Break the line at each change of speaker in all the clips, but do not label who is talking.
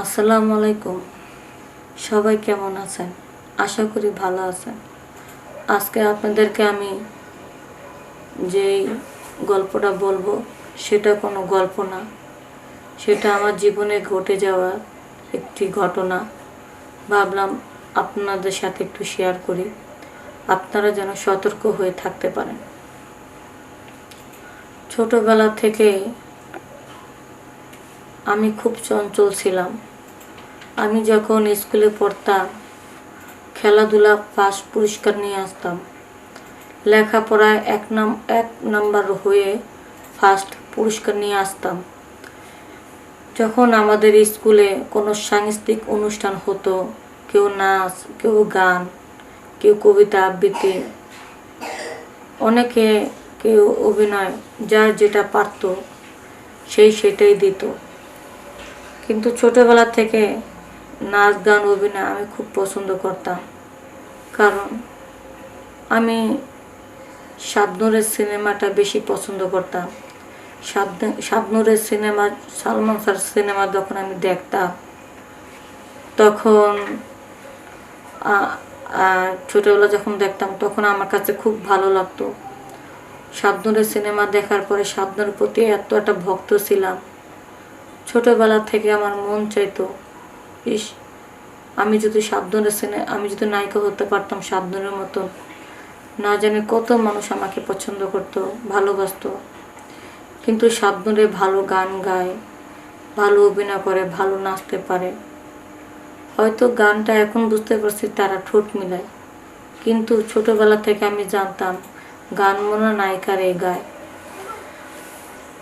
আসসালামু আলাইকুম। সবাই কেমন আছেন? আশা করি ভালো আছেন। আজকে আপনাদেরকে আমি যেই গল্পটা বলব, সেটা কোনো গল্প না। সেটা আমার জীবনে ঘটে যাওয়া একটি ঘটনা। ভাবলাম আপনাদের সাথে একটু শেয়ার করি। আপনারা যেন সতর্ক হয়ে থাকতে পারেন। ছোটবেলা থেকে আমি খুব চঞ্চল ছিলাম। আমি যখন স্কুলে পড়তাম, খেলাধুলা ফার্স্ট পুরস্কার নিয়ে আসতাম। লেখাপড়ায় এক নাম, এক নাম্বার হয়ে ফার্স্ট পুরস্কার নিয়ে আসতাম। যখন আমাদের স্কুলে কোনো সাংস্কৃতিক অনুষ্ঠান হতো, কেউ নাচ, কেউ গান, কেউ কবিতা আবৃত্তি, অনেকে কেউ অভিনয় যার যেটা পারতো, সেই সেটাই দিত। কিন্তু ছোটবেলা থেকে নাচ গান, অভিনয় আমি খুব পছন্দ করতাম। কারণ আমি শাবনুরের সিনেমাটা বেশি পছন্দ করতাম। শাবনুরের সিনেমা, সালমান শাহর সিনেমা যখন আমি দেখতাম, তখন আ- যখন দেখতাম, তখন আমার কাছে খুব ভালো লাগতো। শাবনুরের সিনেমা দেখার পরে শাবনুরের প্রতি এত একটা ভক্ত ছিলাম। ছোটবেলা থেকে আমার মন চাইতো ইস, আমি যদি সাবধানের সিনে আমি যদি নায়িকা হতে পারতাম সাবধানের মতন। না জানি কত মানুষ আমাকে পছন্দ করতো, ভালোবাসতো। কিন্তু সাবধানে ভালো গান গায়, ভালো অভিনয় করে, ভালো নাচতে পারে। হয়তো গানটা এখন বুঝতে পারছি তারা ঠোঁট মিলায়। কিন্তু ছোটবেলা থেকে আমি জানতাম, গান মনে নায়িকার এই গায়।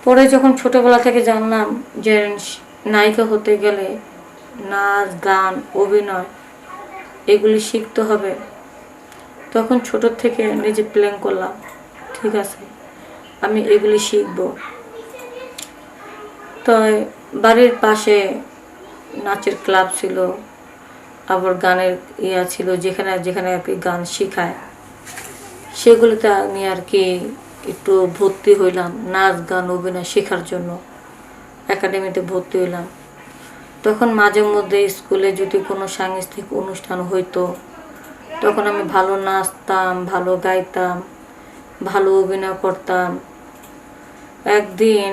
পরে যখন ছোটবেলা থেকে জানলাম যে নায়িকা হতে গেলে নাচ, গান, অভিনয়, এগুলি শিখতে হবে। তখন ছোট থেকে নিজে প্ল্যান করলাম, ঠিক আছে, আমি এগুলি শিখব। তো বাড়ির পাশে নাচের ক্লাব ছিল, আবার গানের ইয়া ছিল, যেখানে যেখানে আর কি গান শেখায়। সেগুলিতে আমি আর কি একটু ভর্তি হইলাম, নাচ, গান, অভিনয় শেখার জন্য। একাডেমিতে ভর্তি হইলাম। তখন মাঝে মধ্যে স্কুলে যদি কোনো সাংস্কৃতিক অনুষ্ঠান হইতো, তখন আমি ভালো নাচতাম, ভালো গাইতাম, ভালো অভিনয় করতাম। একদিন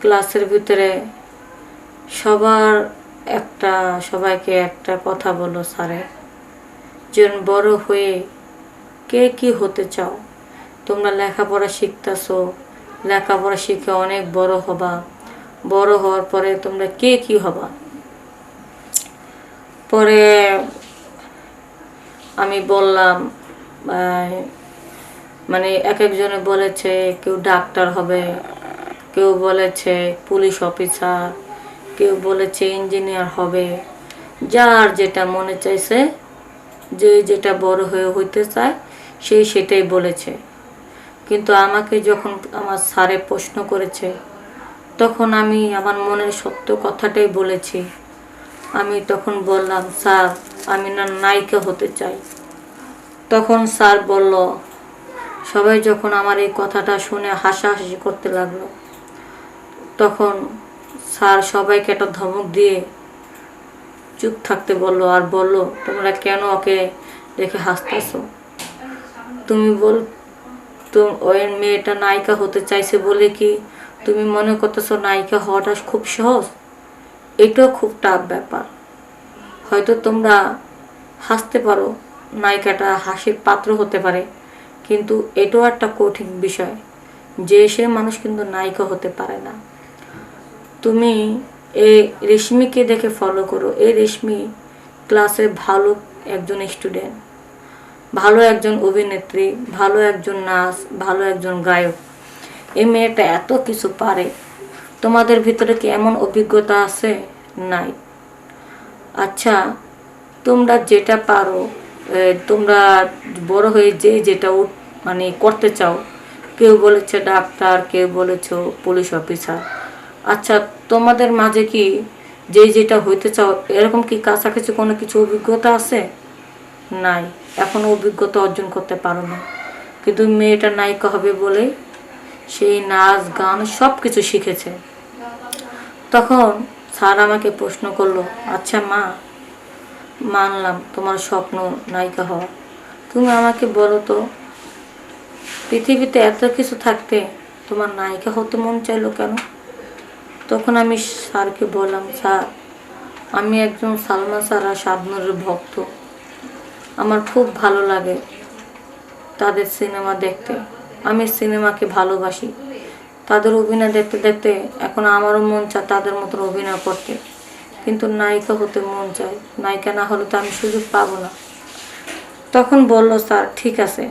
ক্লাসের ভিতরে সবার একটা, সবাইকে একটা কথা বলো স্যারে যে বড় হয়ে কে কি হতে চাও? তোমরা লেখাপড়া শিখতেছো, লেখাপড়া শিখে অনেক বড় হবা। বড় হওয়ার পরে তোমরা কে কি হবা? পরে আমি বললাম মানে এক একজনে বলেছে কেউ ডাক্তার হবে, কেউ বলেছে পুলিশ অফিসার, কেউ বলেছে ইঞ্জিনিয়ার হবে। যার যেটা মনে চাইছে, যে যেটা বড় হয়ে হইতে চায় সেই সেটাই বলেছে। কিন্তু আমাকে যখন আমার স্যারে প্রশ্ন করেছে তখন আমি আমার মনের সত্য কথাটাই বলেছি। আমি তখন বললাম, স্যার, আমি না, নায়িকা হতে চাই। তখন স্যার বলল, সবাই যখন আমার এই কথাটা শুনে হাসাহাসি করতে লাগল, তখন স্যার সবাইকে একটা ধমক দিয়ে চুপ থাকতে বলল আর বলল, তোমরা কেন ওকে দেখে হাসতেছো? তুমি বল, তো ওই মেয়েটা নায়িকা হতে চাইছে বলে কি তুমি মনে করতেছো নায়িকা হওয়াটা খুব সহজ? এটাও খুব টাফ ব্যাপার। হয়তো তোমরা হাসতে পারো, নায়িকাটা হাসির পাত্র হতে পারে, কিন্তু এটাও একটা কঠিন বিষয় যে সে মানুষ কিন্তু নায়িকা হতে পারে না। তুমি এই রেশমিকে দেখে ফলো করো। এই রেশমি ক্লাসে ভালো একজন স্টুডেন্ট ভালো একজন অভিনেত্রী, ভালো একজন নাচ, ভালো একজন গায়ক। এই মেয়েটা এত কিছু পারে। তোমাদের ভিতরে কি এমন অভিজ্ঞতা আছে? নাই। আচ্ছা তোমরা যেটা পারো তোমরা বড় হয়ে যে যেটা মানে করতে চাও, কেউ বলেছে ডাক্তার, কেউ বলেছে পুলিশ অফিসার। আচ্ছা তোমাদের মাঝে কি যে যেটা হইতে চাও, এরকম কি কাছাকাছি কোনো কিছু অভিজ্ঞতা আছে? নাই। এখনও অভিজ্ঞতা অর্জন করতে পারো না। কিন্তু মেয়েটা নায়িকা হবে বলে সেই নাচ, গান সব কিছু শিখেছে। তখন স্যার আমাকে প্রশ্ন করল আচ্ছা মা, মানলাম তোমার স্বপ্ন নায়িকা হওয়া। তুমি আমাকে বলো তো, পৃথিবীতে এত কিছু থাকতে তোমার নায়িকা হতে মন চাইলো কেন? তখন আমি স্যারকে বললাম, স্যার, আমি একজন সালমা স্যার আর শাবনুরের ভক্ত। আমার খুব ভালো লাগে তাদের সিনেমা দেখতে। আমি সিনেমাকে ভালোবাসি। তাদের অভিনয় দেখতে দেখতে এখন আমারও মন চায় তাদের মতো অভিনয় করতে। কিন্তু নায়িকা হতে মন চায়। নায়িকা না হলে তো আমি সুযোগ পাবো না। তখন বলল, স্যার, ঠিক আছে।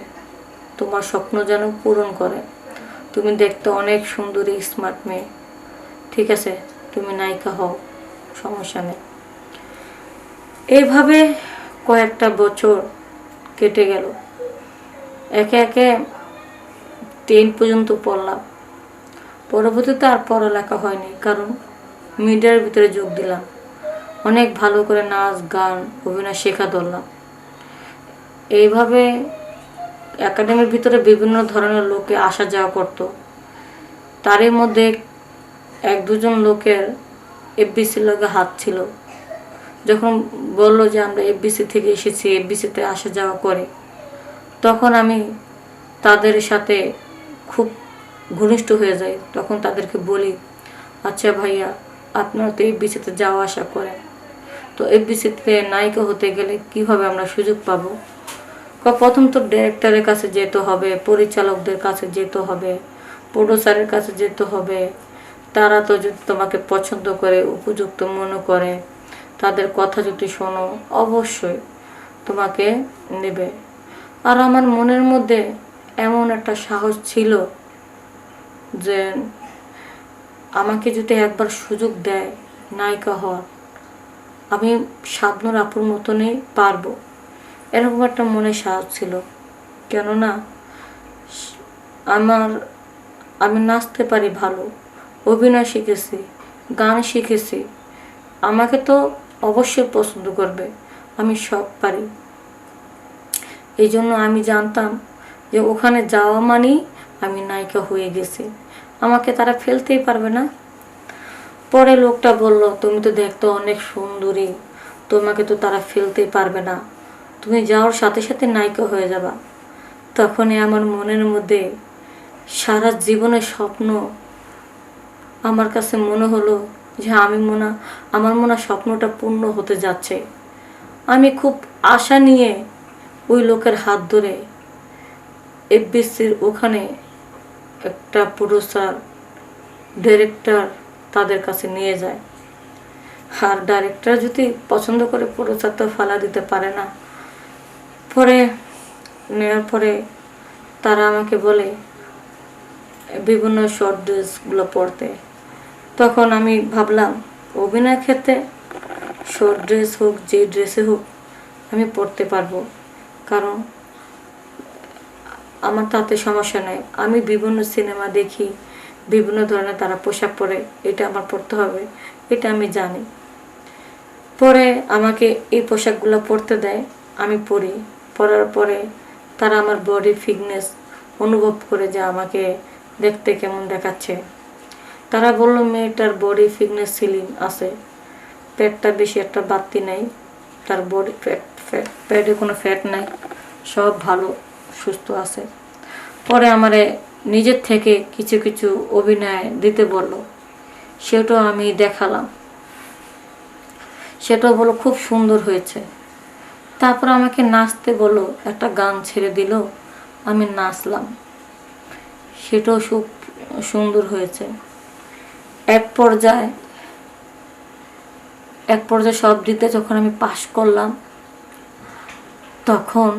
তোমার স্বপ্ন যেন পূরণ করে। তুমি দেখতে অনেক সুন্দরী স্মার্ট মেয়ে। ঠিক আছে, তুমি নায়িকা হও। সমস্যা নেই। এইভাবে কয়েকটা বছর কেটে গেল। একে একে টেন পর্যন্ত পড়লাম। পরবর্তীতে আর পড়ালেখা হয়নি, কারণ মিডিয়ার ভিতরে যোগ দিলাম। অনেক ভালো করে নাচ, গান, অভিনয় শেখা ধরলাম। এইভাবে একাডেমির ভিতরে বিভিন্ন ধরনের লোকে আসা যাওয়া করতো। তারই মধ্যে এক দুজন লোকের এফবিসির লোকে হাত ছিল। যখন বলল যে আমরা এফবিসি থেকে এসেছি এফবিসিতে আসা যাওয়া করে, তখন আমি তাদের সাথে খুব ঘনিষ্ঠ হয়ে যায়, তখন তাদেরকে বলি আচ্ছা ভাইয়া, আপনারা তো এফবিসিতে যাওয়া আসা করেন। তো এফবিসিতে নায়িকা হতে গেলে কীভাবে আমরা সুযোগ পাবো? প্রথম তো ডিরেক্টরের কাছে যেতে হবে, পরিচালকদের কাছে যেতে হবে প্রডিউসারের কাছে যেতে হবে। তারা তো যদি তোমাকে পছন্দ করে, উপযুক্ত মনে করে, তাদের কথা যদি শোনো, অবশ্যই তোমাকে নেবে। আর আমার মনের মধ্যে এমন একটা সাহস ছিল যে আমাকে যদি একবার সুযোগ দেয়, নায়িকা হওয়ার, আমি শাবনুর আপুর মতনই পারব। এরকম একটা মনে সাহস ছিল। কেননা, আমার, আমি নাচতে পারি ভালো, অভিনয় শিখেছি, গান শিখেছি। আমাকে তো অবশ্যই পছন্দ করবে, আমি সব পারি। এই জন্য আমি জানতাম যে ওখানে যাওয়া মানেই আমি নায়িকা হয়ে গেছি। আমাকে তারা ফেলতেই পারবে না। পরে লোকটা বলল, তুমি তো দেখতে অনেক সুন্দরী। তোমাকে তো তারা ফেলতেই পারবে না। তুমি যাওয়ার সাথে সাথে নায়িকা হয়ে যাবা। তখনই আমার মনের মধ্যে সারা জীবনের স্বপ্ন আমার কাছে মনে হলো যে আমি মনে, আমার মনে স্বপ্নটা পূর্ণ হতে যাচ্ছে। আমি খুব আশা নিয়ে ওই লোকের হাত ধরে এফবিসির ওখানে একটা প্রডিউসার ডিরেক্টর তাদের কাছে নিয়ে যায়। আর ডাইরেক্টর যদি পছন্দ করে প্রডিউসার তো ফালা দিতে পারে না। পরে নেওয়ার পরে তারা আমাকে বলে, বিভিন্ন শর্ট ড্রেসগুলো পড়তে তখন আমি ভাবলাম অভিনয় ক্ষেত্রে শর্ট ড্রেস হোক, যে ড্রেসে হোক, আমি পরতে পারব। কারণ আমার তাতে সমস্যা নেই। আমি বিভিন্ন সিনেমা দেখি, বিভিন্ন ধরনের তারা পোশাক পরে, এটা আমার পরতে হবে, এটা আমি জানি। পরে আমাকে এই পোশাকগুলো পরতে দেয়, আমি পরি। পরার পরে তারা আমার বডি ফিটনেস অনুভব করে যে আমাকে দেখতে কেমন দেখাচ্ছে। তারা বলল, মেয়েটার বডি ফিটনেস সিলিং আছে। পেটটা বেশি একটা বাড়তি নেই। তার বডি ফ্যাট ফ্যাট পেটে কোনো ফ্যাট নাই। সব ভালো। সুস্থ আছে। পরে আমারে নিজের থেকে কিছু কিছু অভিনয় দিতে বলল। সেটাও আমি দেখালাম। সেটাও বলো খুব সুন্দর হয়েছে। তারপর আমাকে নাচতে বলল, একটা গান ছেড়ে দিল, আমি নাচলাম। সেটাও খুব সুন্দর হয়েছে। এক পর্যায়ে এক পর্যায়ে সব দিতে যখন আমি পাশ করলাম, তখন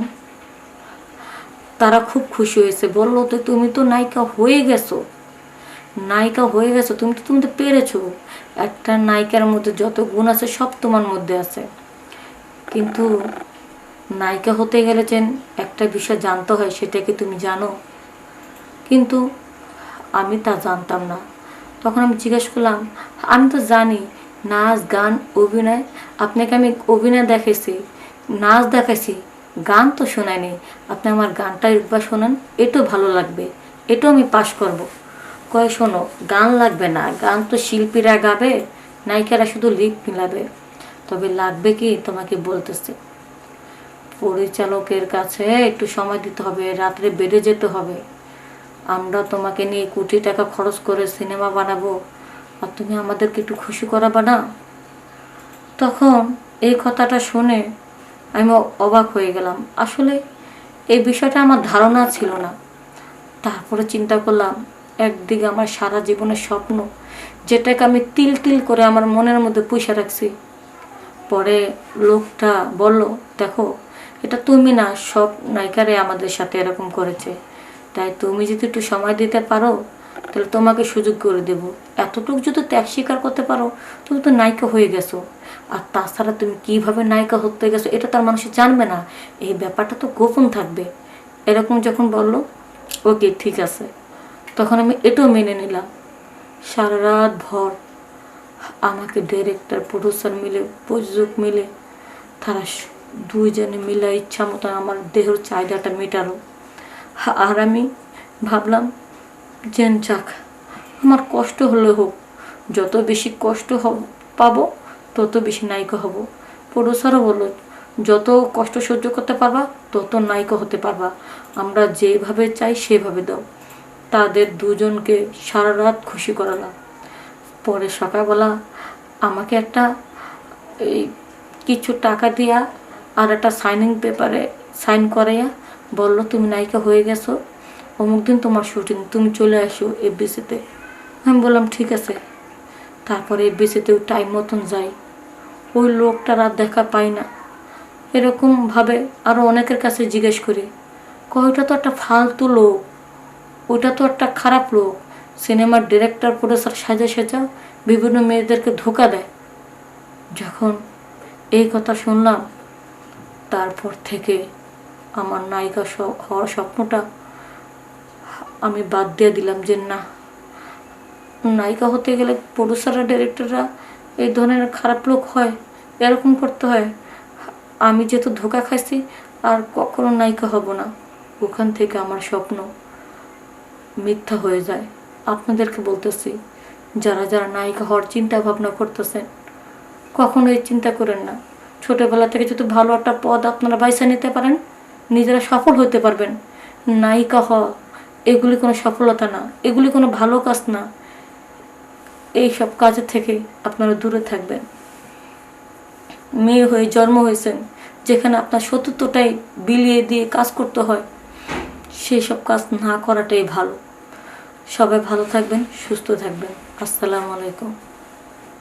তারা খুব খুশি হয়েছে। বলল, তো তুমি তো নায়িকা হয়ে গেছো। নায়িকা হয়ে গেছো, তুমি তো তুমি তো পেরেছ। একটা নায়িকার মধ্যে যত গুণ আছে সব তোমার মধ্যে আছে। কিন্তু নায়িকা হতে গেলে যেন একটা বিষয় জানতে হয়, সেটা কি তুমি জানো? কিন্তু আমি তা জানতাম না। তখন আমি জিজ্ঞেস করলাম, আমি তো জানি নাচ, গান, অভিনয়, আপনাকে আমি অভিনয় দেখেছি নাচ দেখাইছি গান তো শোনায়নি। আপনি আমার গানটা একবার শোনান এটাও ভালো লাগবে এটাও আমি পাশ করব। কয়, শোনো, গান লাগবে না, গান তো শিল্পীরা গাবে, নায়িকারা শুধু লিপ মিলাবে। তবে লাগবে কি, তোমাকে বলতেছে। পরিচালকের কাছে একটু সময় দিতে হবে, রাত্রে বেড়ে যেতে হবে। আমরা তোমাকে নিয়ে কোটি টাকা খরচ করে সিনেমা বানাবো, আর তুমি আমাদেরকে একটু খুশি করাবা না? তখন এই কথাটা শুনে আমি অবাক হয়ে গেলাম। আসলে এই বিষয়টা আমার ধারণা ছিল না। তারপরে চিন্তা করলাম, একদিকে আমার সারা জীবনের স্বপ্ন, যেটাকে আমি তিল তিল করে আমার মনের মধ্যে পুষে রাখছি। পরে লোকটা বলল, দেখো, এটা তুমি না, সব নায়িকারে আমাদের সাথে এরকম করেছে। তাই তুমি যদি একটু সময় দিতে পারো তাহলে তোমাকে সুযোগ করে দেব। এতটুকু যদি ত্যাগ স্বীকার করতে পারো, তুমি তো নায়িকা হয়ে গেছো। আর তাছাড়া তুমি কীভাবে নায়িকা হতে গেছো, এটা তার মানুষ জানবে না। এই ব্যাপারটা তো গোপন থাকবে। এরকম যখন বলল, ওকে, ঠিক আছে। তখন আমি এটাও মেনে নিলাম। সারা রাত ভর আমাকে ডিরেক্টর প্রডিউসার মিলে, প্রযোজক মিলে, তারা দুইজনে মিলে ইচ্ছা মতো আমার দেহের চাহিদাটা মেটালো। আর আমি ভাবলাম জেন চাক আমার কষ্ট হলে হোক, যত বেশি কষ্ট হব, পাবো, তত বেশি নায়িকা হব। প্রডিউসারও বলল, যত কষ্ট সহ্য করতে পারবা, তত নায়িকা হতে পারবা। আমরা যেভাবে চাই, সেভাবে দাও। তাদের দুজনকে সারা রাত খুশি করালাম পরে সকালবেলা আমাকে একটা, এই কিছু টাকা দিয়া আর একটা সাইনিং পেপারে সাইন করাইয়া বলল, তুমি নায়িকা হয়ে গেছো। অমুক দিন তোমার শুটিং, তুমি চলে আসো এফবিসিতে আমি বললাম, ঠিক আছে। তারপরে এফবিসিতেও টাইম মতন যাই ওই লোকটার আর দেখা পাই না। এরকমভাবে আরও অনেকের কাছে জিজ্ঞেস করি কয়টা তো একটা ফালতু লোক। ওটা তো একটা খারাপ লোক। সিনেমার ডিরেক্টর প্রডিউসার সাজা সাজা বিভিন্ন মেয়েদেরকে ধোকা দেয়। যখন এই কথা শুনলাম, তারপর থেকে আমার নায়িকা হওয়ার স্বপ্নটা আমি বাদ দিয়ে দিলাম যে না। নায়িকা হতে গেলে প্রডিউসাররা ডিরেক্টররা এই ধরনের খারাপ লোক হয়, এরকম করতে হয়। আমি যেহেতু ধোকা খাইছি, আর কখনো নায়িকা হব না। ওখান থেকে আমার স্বপ্ন মিথ্যা হয়ে যায়। আপনাদেরকে বলতেছি, যারা যারা নায়িকা হওয়ার চিন্তা ভাবনা করতেছেন কখনোই চিন্তা করেন না। ছোটোবেলা থেকে যদি ভালো একটা পদ আপনারা বাইসা নিতে পারেন, নিজেরা সফল হতে পারবেন। নায়িকা হওয়া এগুলি কোনো সফলতা না, এগুলি কোনো ভালো কাজ না। এই সব কাজের থেকে আপনারা দূরে থাকবেন। মেয়ে হয়ে জন্ম হয়েছেন, যেখানে আপনার সত্যতাই বিলিয়ে দিয়ে কাজ করতে হয় সেই সব কাজ না করাটাই ভালো। সবাই ভালো থাকবেন, সুস্থ থাকবেন। আসসালামু আলাইকুম।